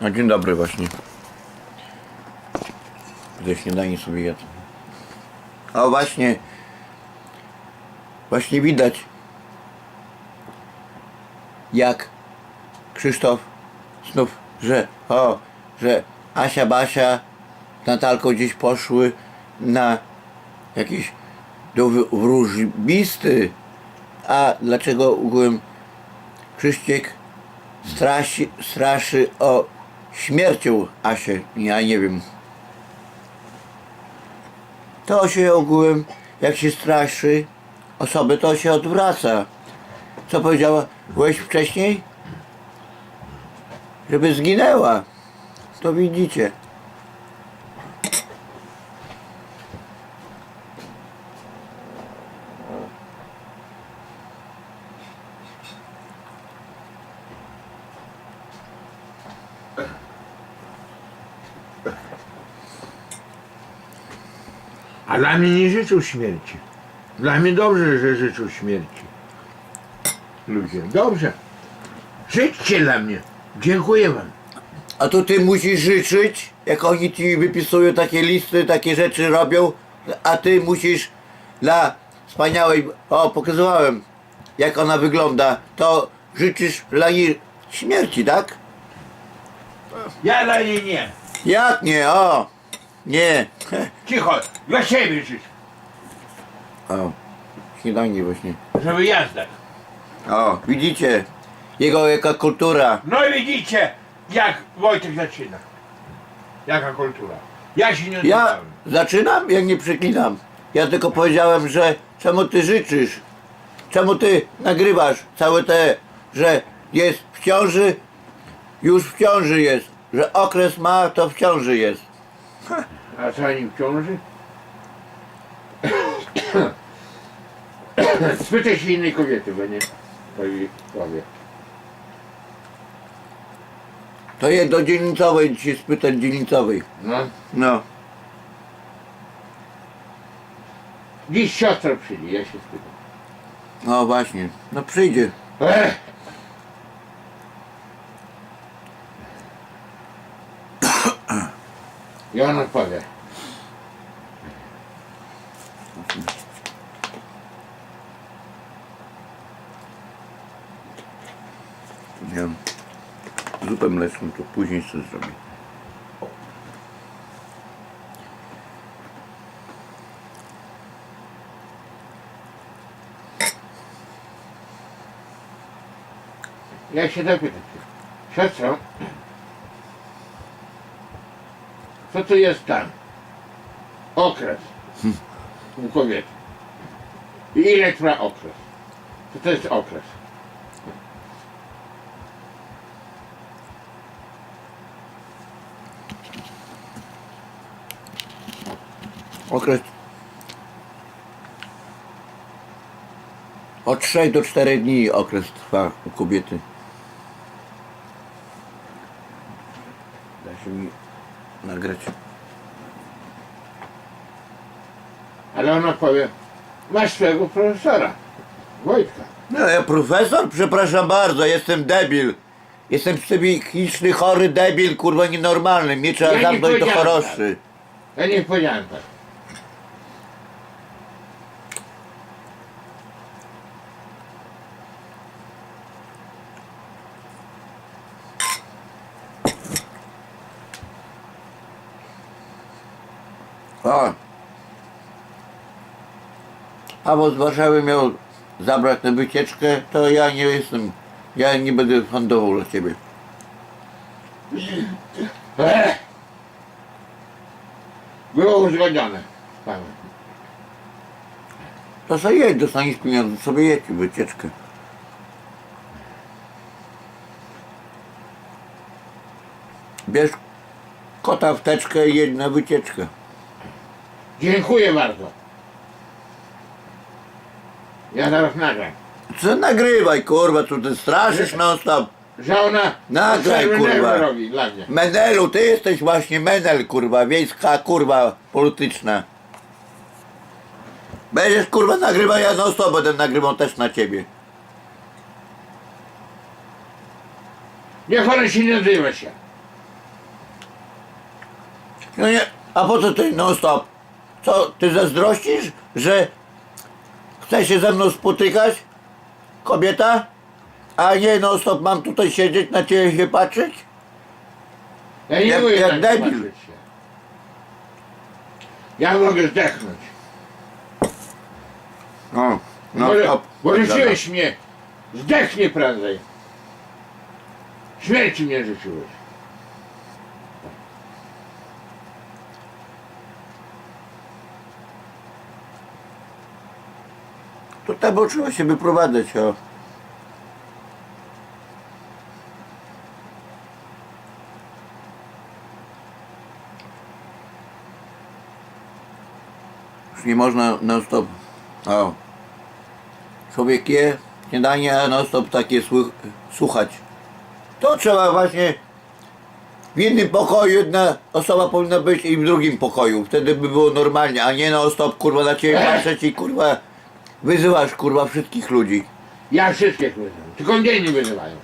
No dzień dobry właśnie. Ze śniadanie sobie jadł. O właśnie. Właśnie widać. Jak Krzysztof znów, że o, że Asia Basia z Natalką gdzieś poszły na jakiś do wr- wróżbisty. A dlaczego ogółem Krzyściek straszy, straszy o śmiercią Asię? Ja nie wiem. To się ogółem, jak się straszy osoby, to się odwraca. Co powiedziała byłeś wcześniej? Żeby zginęła. To widzicie. A dla mnie nie życzą śmierci. Dla mnie dobrze, że życzą śmierci. Ludzie, dobrze. Życzcie dla mnie. Dziękuję wam. A to ty musisz życzyć, jak oni ci wypisują takie listy, takie rzeczy robią, a ty musisz dla wspaniałej, o pokazywałem jak ona wygląda, to życzysz dla niej śmierci, tak? Ja dla niej nie. Jak nie, o, nie. Cicho, dla siebie życzę. O, śniadanie właśnie. Żeby jazda. O, widzicie, jego jaka kultura. No i widzicie, jak Wojtek zaczyna. Jaka kultura. Ja się nie Ja odzywałem. zaczynam, jak nie przeklinam. Ja tylko powiedziałem, że czemu ty życzysz? Czemu ty nagrywasz całe te, że jest w ciąży, już w ciąży jest, że okres ma, to w ciąży jest. A co oni w ciąży? Spytaj się innej kobiety, bo nie powie. powie. To jest do dzielnicowej, dzisiaj spytać dzielnicowej. No. No, Dziś siostra przyjdzie, ja się spytam. no właśnie, no przyjdzie. Ech. I on odpowie. Wiem, zupę mleczną to później coś zrobię. Ja się dopytam. Siostro, co to jest tam? Okres u kobiety. I ile trwa okres? Co to jest okres? Okres od 3 do 4 dni okres trwa u kobiety. Nagrać. Ale ona powie, masz swojego profesora, Wojtka. No ja profesor, przepraszam bardzo, jestem debil. Jestem psychiczny, chory debil, kurwa nienormalny. Mnie trzeba Ja nie zamknąć do powiedziałem choroszy. Ja nie powiedziałem tak. O. A bo z Warszawy miał zabrać tę wycieczkę, to ja nie jestem, ja nie będę fundował dla ciebie. Ech. Było panem. To sobie jedź, dostaniesz pieniądze, sobie jedź wycieczkę. Bierz kota w teczkę i jedź na wycieczkę. Dziękuję bardzo. Ja zaraz nagram. Co nagrywaj, kurwa, tu ty straszysz non stop. Że ona Nagraj, kurwa. robi dla mnie. Menelu, ty jesteś właśnie Menel, kurwa, wiejska kurwa polityczna. Będziesz kurwa nagrywał, ja non stop będę nagrywał też na ciebie. Niech ona się nie odzywa się. No nie, a po co ty non stop? Co, ty zazdrościsz, że chce się ze mną spotykać? Kobieta? A nie non stop mam tutaj siedzieć, na ciebie się patrzeć? Ja nie Jak- mogę jak tak debil. patrzeć się. Ja mogę zdechnąć. No, no Może, stop. życzyłeś mnie. Zdechnie prędzej. Śmierci mnie życzyłeś. To tam trzeba się wyprowadzać, o. Już nie można non stop. O. Człowiek je śniadanie, a non stop takie słuch- słuchać. To trzeba właśnie w jednym pokoju jedna osoba powinna być i w drugim pokoju. Wtedy by było normalnie, a nie non stop kurwa na ciebie patrzeć i kurwa wyzywasz kurwa wszystkich ludzi. Ja wszystkich wyzywam. Tylko mnie nie wyzywają.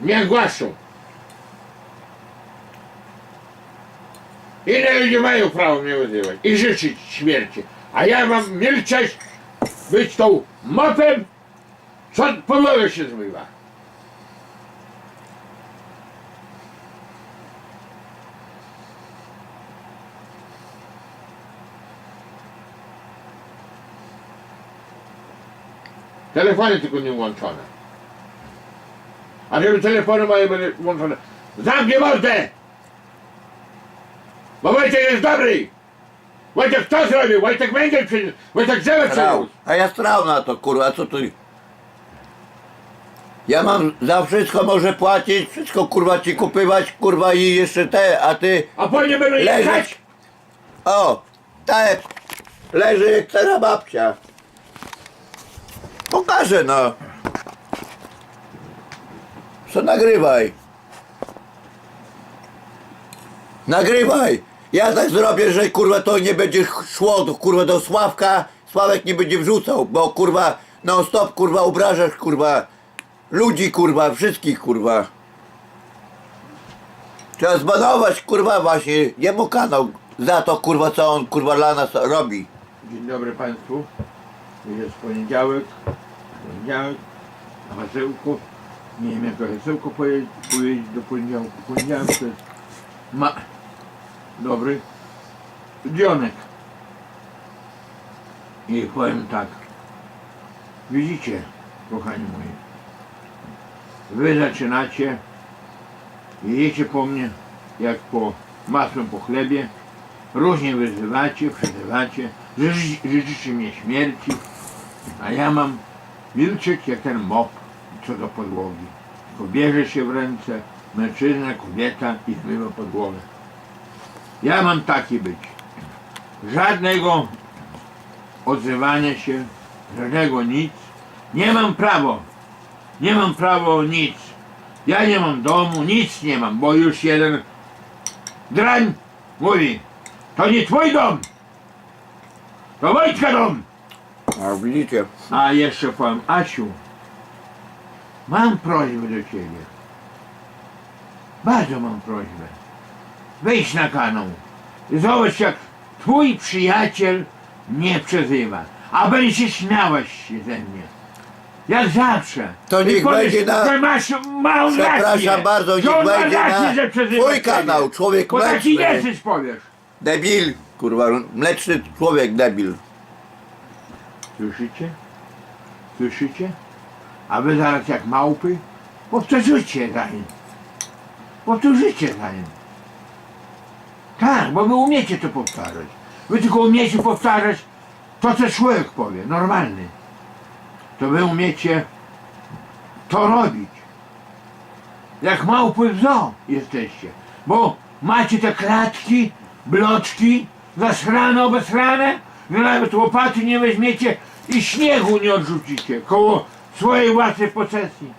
Nie głaszczą. Inne ludzie mają prawo mnie wyzywać i życzyć śmierci. A ja mam milczeć, być tą mopem, co podłogę się zmywa. Telefony tylko nie włączone. A żeby telefony moje były włączone. Zamknij mordę! Bo Wojtek jest dobry! Wojtek to zrobił? Wojtek węgiel przyniósł! Wojtek przyniósł! A ja strał na to, kurwa, co ty? Ja mam za wszystko może płacić, wszystko kurwa ci kupywać, kurwa i jeszcze te, a ty A później będą Leżeć. jechać! o, te leży jak stara babcia. Pokażę no. Co nagrywaj? Nagrywaj! Ja tak zrobię, że kurwa to nie będzie szło kurwa do Sławka, Sławek nie będzie wrzucał, bo kurwa non stop kurwa obrażasz kurwa ludzi kurwa, wszystkich kurwa. Trzeba zbanować kurwa właśnie jemu kanał za to kurwa co on kurwa dla nas robi. Dzień dobry Państwu. Jest poniedziałek. Na hasełku. Nie wiem jako hasełko pojeździć, pojeździć do poniedziałku. Poniedziałek to jest ma... Dobry. Dzionek. I powiem tak. Widzicie, kochani moi. Wy zaczynacie. Jedziecie po mnie jak po masłem po chlebie. Różnie wyzywacie, przezywacie, życzy, życzycie mnie śmierci, a ja mam milczeć jak ten mop co do podłogi. Bierze się w ręce mężczyzna, kobieta i zmywa podłogę. Ja mam taki być. Żadnego odzywania się, żadnego nic. Nie mam prawo. Nie mam prawo nic. Ja nie mam domu, nic nie mam, bo już jeden drań mówi, to nie twój dom, to Wojtka dom. A widzicie? A jeszcze powiem, Asiu, mam prośbę do ciebie. Bardzo mam prośbę. Wejdź na kanał. i Zobacz jak twój przyjaciel mnie przezywa. A będzie śmiałaś się ze mnie. Jak zawsze. To I niech powiesz, będzie na- że masz małą rację. Przepraszam bardzo, że niech on ma będzie rację, na że przezywa twój kanał, człowiek Bo taki jesteś, powiesz. Debil, kurwa, mleczny człowiek debil. Słyszycie? Słyszycie? A wy zaraz jak małpy powtórzycie za nim. Powtórzycie za nim. Tak, bo wy umiecie to powtarzać. Wy tylko umiecie powtarzać to, co człowiek powie, normalny. To wy umiecie to robić. Jak małpy w zoo jesteście. Bo macie te klatki, bloczki, zasrane, obesrane, nawet łopaty nie weźmiecie i śniegu nie odrzucicie koło swojej własnej posesji.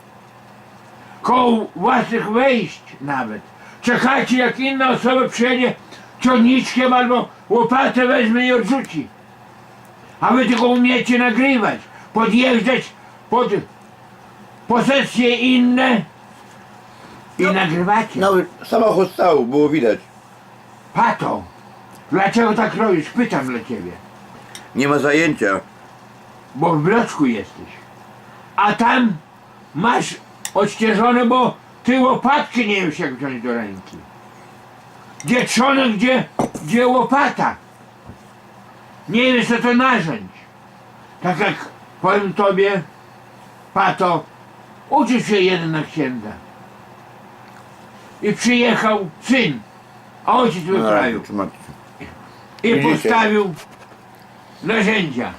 Koło własnych wejść nawet. Czekacie jak inna osoba przyjedzie ciągniczkiem albo łopatę weźmie i odrzuci. A wy tylko umiecie nagrywać, podjeżdżać pod posesje inne I No. nagrywacie. Nawet samochód stał, było widać. Pato, dlaczego tak robisz? Pytam dla ciebie. Nie ma zajęcia. Bo w bloczku jesteś. A tam masz odścieżone, bo ty łopatki nie wiesz jak wziąć do ręki. Gdzie trzonek, gdzie, gdzie łopata. Nie wiesz co to narzędź. Tak jak powiem tobie, Pato, uczysz się jeden na księdza. I przyjechał syn, a ojciec No, wyprawił. trzymajcie. I Widzicie? postawił narzędzia.